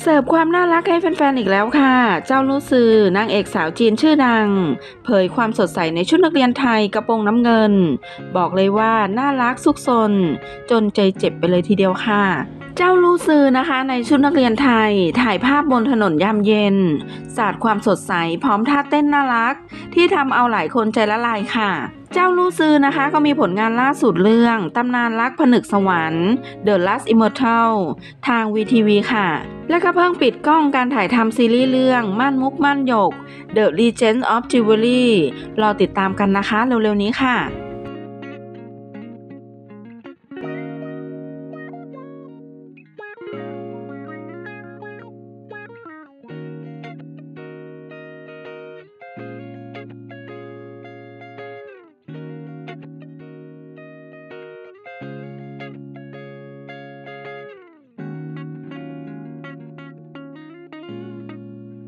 เสิร์ฟความน่ารักให้แฟนๆ อีกแล้วค่ะ เจ้าลู่ซือนางเอกสาวจีนชื่อดัง เผยความสดใสในชุดนักเรียนไทยกระโปรงน้ำเงิน บอกเลยว่าน่ารักซุกซน จนใจเจ็บไปเลยทีเดียวค่ะเจ้าลู่ซือนะคะในชุดนักเรียนไทยถ่ายภาพบนถนนยามเย็น สาดความสดใสพร้อมท่าเต้นน่ารัก ที่ทำเอาหลายคนใจละลายค่ะ เจ้าลู่ซือนะคะก็มีผลงานล่าสุดเรื่อง ตำนานรักผนึกสวรรค์ The Last Immortal ทาง VTV ค่ะ และก็เพิ่งปิดกล้องการถ่ายทำซีรีส์เรื่องม่านมุกม่านหยก The Legend of Jewelry รอติดตามกันนะคะเร็วๆนี้ค่ะ